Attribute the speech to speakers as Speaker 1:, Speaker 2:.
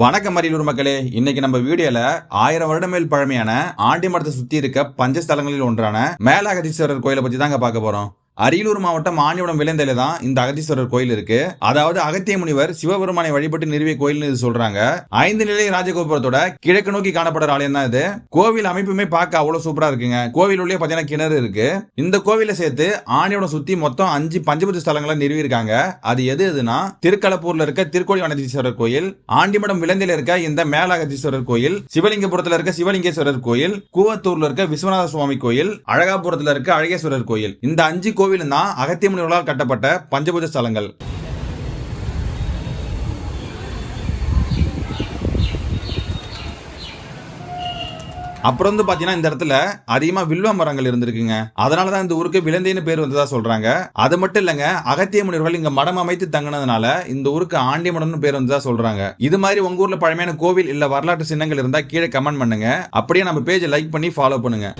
Speaker 1: வணக்கம் அரியலூர் மக்களே. இன்னைக்கு நம்ம வீடியோல ஆயிரம் வருடமேல் பழமையான ஆண்டி மரத்தை சுத்தி இருக்க பஞ்சஸ்தலங்களில் ஒன்றான மேலாகதீஸ்வரர் கோயிலை பத்தி தாங்க பார்க்க போறோம். அரியலூர் மாவட்டம் ஆண்டிவடம் விளைந்தையில தான் இந்த அகதீஸ்வரர் கோயில் இருக்கு. அதாவது அகத்திய முனிவர் சிவபெருமானை வழிபட்டு நிறுவிய கோயில்னு இது சொல்றாங்க. ஐந்து நிலை ராஜகோபுரத்தோட கிழக்கு நோக்கி காணப்படுற ஆலயம் தான் இது. கோவில் அமைப்புமே பார்க்க அவ்வளவு சூப்பரா இருக்குங்க. கோவில் உள்ளே பாத்தீங்கன்னா கிணறு இருக்கு. இந்த கோவிலை சேர்த்து ஆணியோட சுத்தி மொத்தம் அஞ்சு பஞ்சபுத்த ஸ்தலங்களை நிறுவி இருக்காங்க அது எது எதுனா திருக்கலப்பூர்ல இருக்க திருக்கோழி வனதீஸ்வரர் கோயில் ஆண்டிமடம் விளைந்தில இருக்க இந்த மேலாகதீஸ்வரர் கோயில் சிவலிங்கபுரத்துல இருக்க சிவலிங்கேஸ்வரர் கோயில் கூவத்தூர்ல இருக்க விஸ்வநாத சுவாமி கோயில் அழகாபுரத்துல இருக்க அழகேஸ்வரர் கோயில். இந்த அஞ்சு கோவிலும் தான் அகத்திய முனிவர்களால் கட்டப்பட்ட பஞ்சபூஜ ஸ்தலங்கள். அப்புறம் வந்து பாத்தீங்கன்னா இந்த இடத்துல அதிகமா வில்வ மரங்கள் இருந்திருக்குங்க. அதனாலதான் இந்த ஊருக்கு விலந்தைன்னு பேர் வந்ததா சொல்றாங்க. அது மட்டும் இல்லங்க அகத்திய முனிவர்கள் இங்க மடம் அமைத்து தங்கினதுனால இந்த ஊருக்கு ஆண்டிய மடம்னு பேர் வந்ததா சொல்றாங்க. இது மாதிரி உங்க ஊர்ல பழமையான கோவில் இல்ல வரலாற்று சின்னங்கள் இருந்தா கீழே கமெண்ட் பண்ணுங்க. அப்படியே நம்ம பேஜை லைக் பண்ணி ஃபாலோ பண்ணுங்க.